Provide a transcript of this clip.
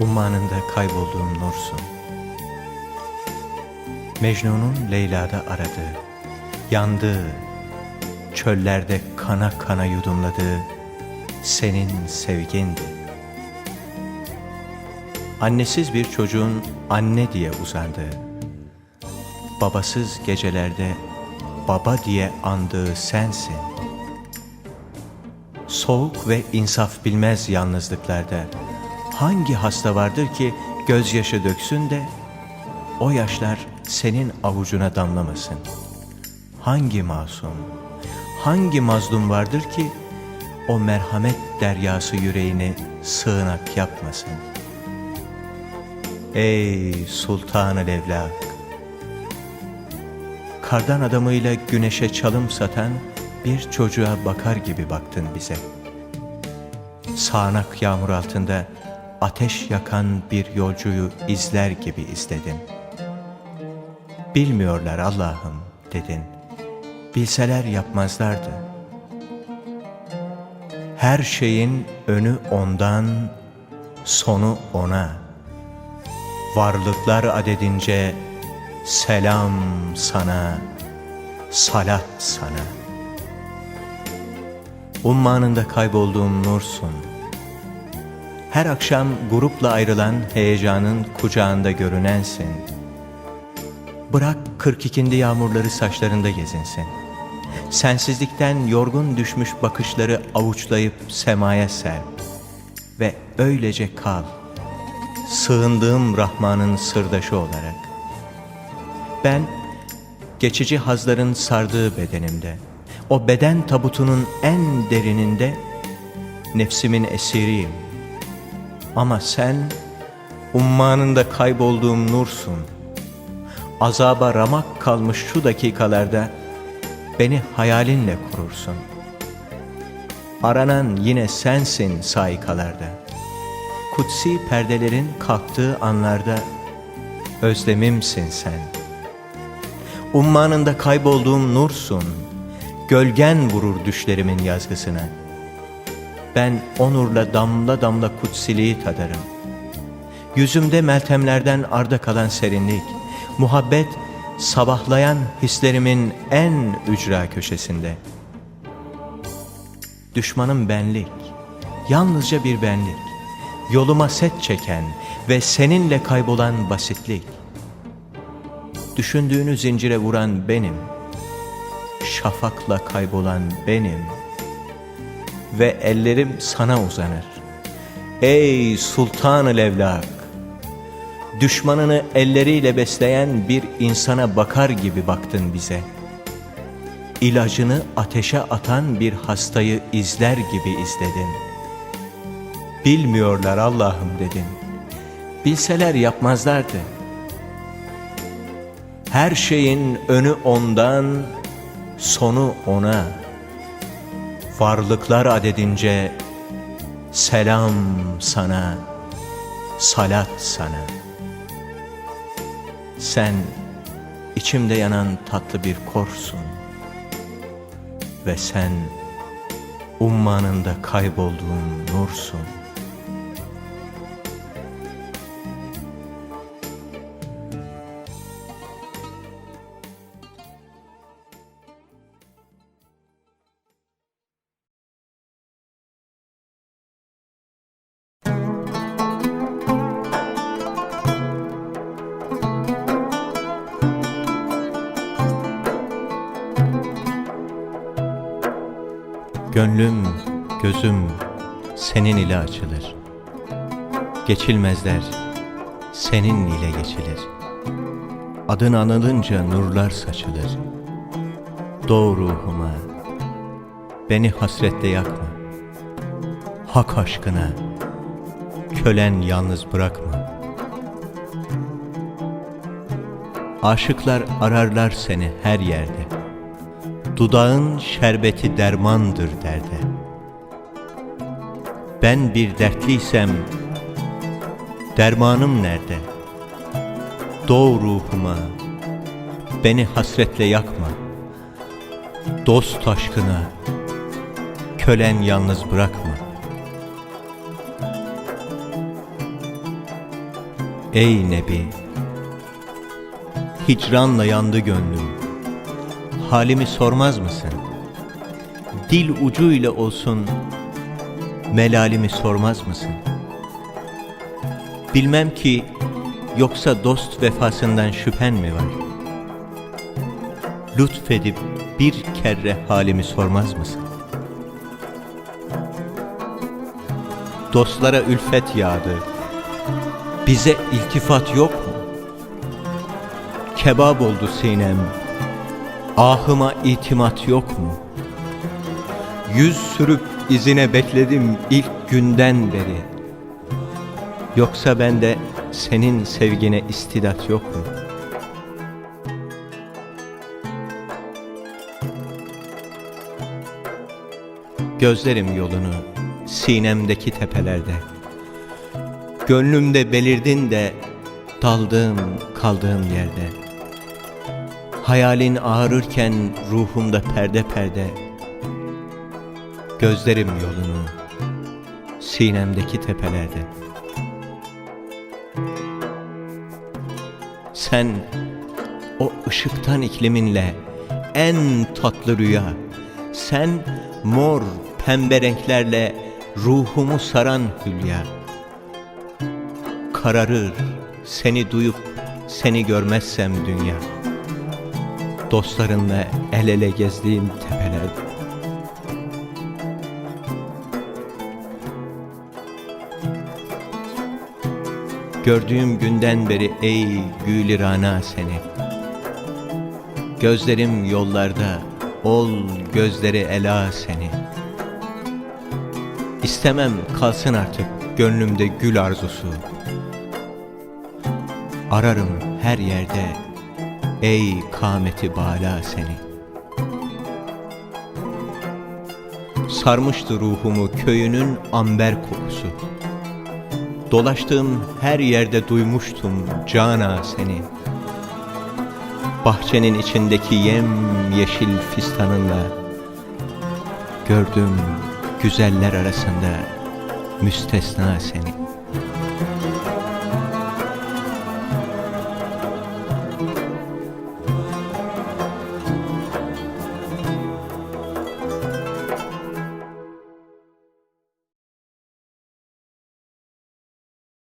ummanında kaybolduğum nursun. Mecnun'un Leyla'da aradığı, yandığı, çöllerde kana kana yudumladığı senin sevgindi. Annesiz bir çocuğun anne diye uzandığı, babasız gecelerde baba diye andığı sensin. Soğuk ve insaf bilmez yalnızlıklarda hangi hasta vardır ki gözyaşı döksün de o yaşlar senin avucuna damlamasın? Hangi masum, hangi mazlum vardır ki o merhamet deryası yüreğini sığınak yapmasın? Ey Sultan-ı Levlak! Kardan adamıyla güneşe çalım satan bir çocuğa bakar gibi baktın bize. Sağanak yağmur altında ateş yakan bir yolcuyu izler gibi izledin. Bilmiyorlar Allah'ım dedin. Bilseler yapmazlardı. Her şeyin önü ondan, sonu ona. Varlıklar adedince selam sana, salat sana. Ummanında kaybolduğum nursun. Her akşam grupla ayrılan heyecanın kucağında görünensin. Bırak 42'inde yağmurları saçlarında gezinsin. Sensizlikten yorgun düşmüş bakışları avuçlayıp semaya ser. Ve öylece kal. Sığındığım Rahman'ın sırdaşı olarak. Ben geçici hazların sardığı bedenimde, o beden tabutunun en derininde nefsimin esiriyim. Ama sen ummanında kaybolduğum nursun. Azaba ramak kalmış şu dakikalarda beni hayalinle kurursun. Aranan yine sensin saykalarda. Kutsi perdelerin kalktığı anlarda özlemimsin sen. Ummanında kaybolduğum nursun. Gölgen vurur düşlerimin yazgısına. Ben o nurla damla damla kutsiliği tadarım. Yüzümde meltemlerden arda kalan serinlik, muhabbet sabahlayan hislerimin en ücra köşesinde. Düşmanım benlik, yalnızca bir benlik, yoluma set çeken ve seninle kaybolan basitlik. Düşündüğünü zincire vuran benim, şafakla kaybolan benim ve ellerim sana uzanır. Ey Sultan-ı Levlak! Düşmanını elleriyle besleyen bir insana bakar gibi baktın bize. İlacını ateşe atan bir hastayı izler gibi izledin. Bilmiyorlar Allah'ım dedin. Bilseler yapmazlardı. Her şeyin önü ondan, sonu ona. Varlıklar adedince selam sana, salat sana. Sen içimde yanan tatlı bir korsun ve sen ummanında kaybolduğum nursun. Gönlüm, gözüm senin ile açılır. Geçilmezler, senin ile geçilir. Adın anılınca nurlar saçılır. Doğ ruhuma, beni hasretle yakma. Hak aşkına, kölen yalnız bırakma. Aşıklar ararlar seni her yerde. Dudağın şerbeti dermandır derde. Ben bir dertliysem dermanım nerede? Doğ ruhuma, beni hasretle yakma. Dost aşkına, kölen yalnız bırakma. Ey Nebi Hicranla yandı gönlüm Halimi sormaz mısın? Dil ucuyla olsun Melalimi sormaz mısın? Bilmem ki Yoksa dost vefasından şüphen mi var? Lütfedip bir kere halimi sormaz mısın? Dostlara ülfet yağdı. Bize iltifat yok mu? Kebap oldu sinem. Ahıma itimat yok mu? Yüz sürüp izine bekledim ilk günden beri. Yoksa bende senin sevgine istidat yok mu? Gözlerim yolunu sinemdeki tepelerde. Gönlümde belirdin de daldığım kaldığım yerde. Hayalin ağrırken ruhumda perde perde. Gözlerim yolunu sinemdeki tepelerde. Sen o ışıktan ikliminle en tatlı rüya. Sen mor pembe renklerle ruhumu saran hülya. Kararır seni duyup seni görmezsem dünya. Dostlarınla el ele gezdiğim tepelerde. Gördüğüm günden beri ey gülirana seni. Gözlerim yollarda ol gözleri ela seni. İstemem kalsın artık gönlümde gül arzusu. Ararım her yerde ey kameti bala seni Sarmıştı ruhumu köyünün amber kokusu Dolaştığım her yerde duymuştum cana seni. Bahçenin içindeki yem yeşil fistanınla gördüm güzeller arasında müstesna seni.